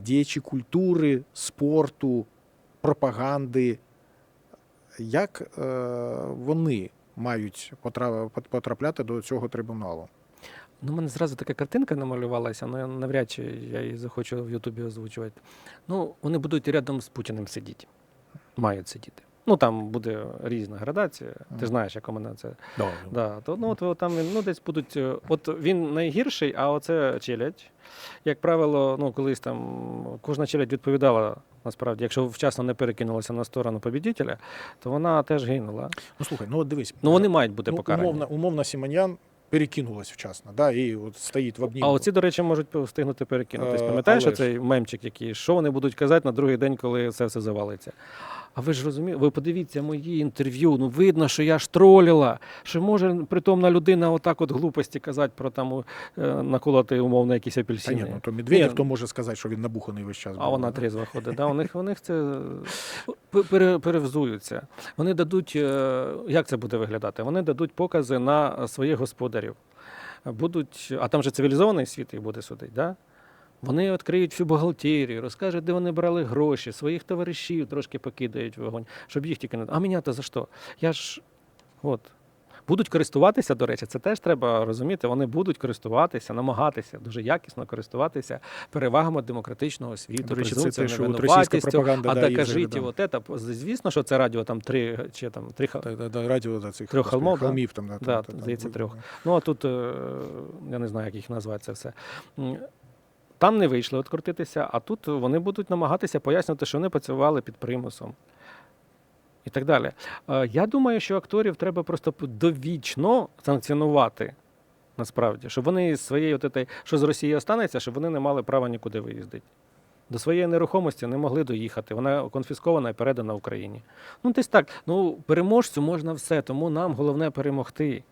діячі культури, спорту, пропаганди. Як е, вони мають потрапляти до цього трибуналу? Ну, мене зразу така картинка намалювалася, але навряд чи я її захочу в Ютубі озвучувати. Ну, вони будуть рядом з Путіним сидіти. Мають сидіти. Ну, там буде різна градація. Ти знаєш, як у мене це. Добре. Да, то, ну, от, там він, ну, десь будуть. е, От він найгірший, а оце челядь. Як правило, ну, колись там кожна челядь відповідала. Насправді, якщо вчасно не перекинулася на сторону побідітеля, то вона теж гинула. Ну слухай, ну от дивись. Ну вони мають бути ну, покарані. умовно, умовно Сімоньян перекинулась вчасно, да, і от стоїть в обнімку. А оці, до речі, можуть встигнути перекинутись. Е, Пам'ятаєш але ж- цей мемчик, який що вони будуть казати на другий день, коли це все завалиться? А ви ж розумієте, ви подивіться мої інтерв'ю. Ну видно, що я ж троліла. Що може притомна людина отак от глупості казати про там е, наколоти умовно якісь Та ні, ну то Медведєв, Ні. то може сказати, що він набуханий весь час. А був, вона да? трезво ходить. Да? У, них, у них це пере, перевзуються. Вони дадуть, е, як це буде виглядати? Вони дадуть покази на своїх господарів. Будуть, а там же цивілізований світ їх буде судити, да? Вони відкриють всю бухгалтерію, розкажуть, де вони брали гроші, своїх товаришів трошки покидають вогонь, щоб їх тільки не. А мене то за що? Я ж от. Будуть користуватися, до речі, це теж треба розуміти. Вони будуть користуватися, намагатися дуже якісно користуватися перевагами демократичного світу. Речі, це те, що невинуватістю. російська пропаганда, А да, докажіть, завідомо. от это, звісно, що це радіо там три чи там три Та- та- та радіо да, цих Трьох холмов, да? холмів там, да, Да, там, там, здається, там, трьох. Ну а тут е, я не знаю, як їх назвати це все. Там не вийшли відкрутитися, а тут вони будуть намагатися пояснювати, що вони працювали під примусом. І так далі. Е, Я думаю, що акторів треба просто довічно санкціонувати. Насправді, щоб вони з своєї, от этой, що з Росії останеться, щоб вони не мали права нікуди виїздити. До своєї нерухомості не могли доїхати. Вона конфіскована і передана Україні. Ну, десь так. Ну, переможцю можна все, тому нам головне перемогти.